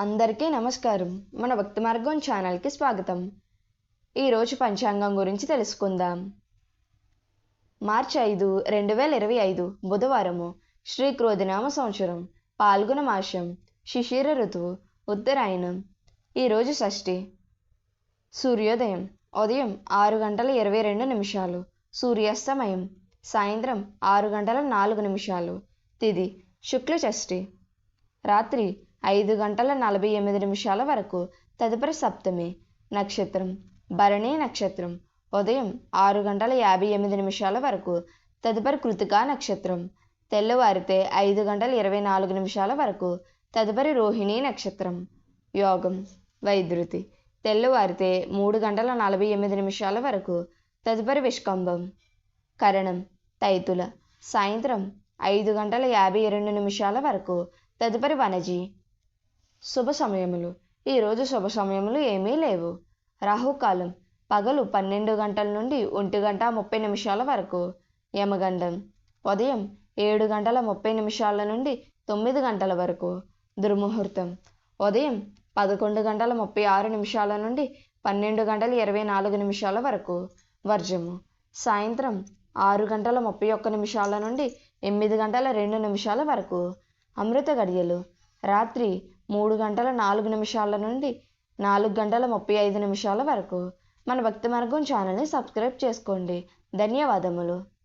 అందరికీ నమస్కారం. మన భక్తి మార్గం ఛానల్కి స్వాగతం. ఈరోజు పంచాంగం గురించి తెలుసుకుందాం. మార్చి ఐదు రెండు వేల ఇరవై ఐదు బుధవారము శ్రీ క్రోధినామ సంవత్సరం పాల్గొన మాసం శిశిర ఋతువు ఉత్తరాయణం. ఈరోజు షష్ఠి. సూర్యోదయం ఉదయం ఆరు గంటల ఇరవై రెండు నిమిషాలు. సూర్యాస్తమయం సాయంత్రం ఆరు గంటల నాలుగు నిమిషాలు. తిది శుక్ల షష్ఠి రాత్రి ఐదు గంటల నలభై ఎనిమిది నిమిషాల వరకు. తదుపరి సప్తమి నక్షత్రం. భరణి నక్షత్రం. ఉదయం ఆరు గంటల యాభై ఎనిమిది నిమిషాల వరకు. తదుపరి కృతికా నక్షత్రం. తెల్లవారితే ఐదు గంటల ఇరవై నాలుగు నిమిషాల వరకు. తదుపరి రోహిణి నక్షత్రం. యోగం. వైద్యుతి తెల్లవారితే మూడు గంటల నలభై ఎనిమిది నిమిషాల వరకు. తదుపరి విష్కంభం. కరణం. తైతుల. సాయంత్రం ఐదు గంటల యాభై రెండు నిమిషాల వరకు. తదుపరి వనజీ. శుభ సమయములు. ఈరోజు శుభ సమయములు ఏమీ లేవు. రాహుకాలం పగలు పన్నెండు గంటల నుండి ఒంటి గంట ముప్పై నిమిషాల వరకు. యమగండం ఉదయం ఏడు గంటల ముప్పై నిమిషాల నుండి తొమ్మిది గంటల వరకు. దుర్ముహూర్తం ఉదయం పదకొండు గంటల ముప్పై ఆరు నిమిషాల నుండి పన్నెండు గంటల ఇరవై నాలుగు నిమిషాల వరకు. వర్జము సాయంత్రం ఆరు గంటల ముప్పై ఒక్క నిమిషాల నుండి ఎనిమిది గంటల రెండు నిమిషాల వరకు. అమృత గడియలు రాత్రి మూడు గంటల నాలుగు నిమిషాల నుండి నాలుగు గంటల ముప్పై ఐదు నిమిషాల వరకు. మన భక్తి మార్గం ఛానల్ని సబ్స్క్రైబ్ చేసుకోండి. ధన్యవాదములు.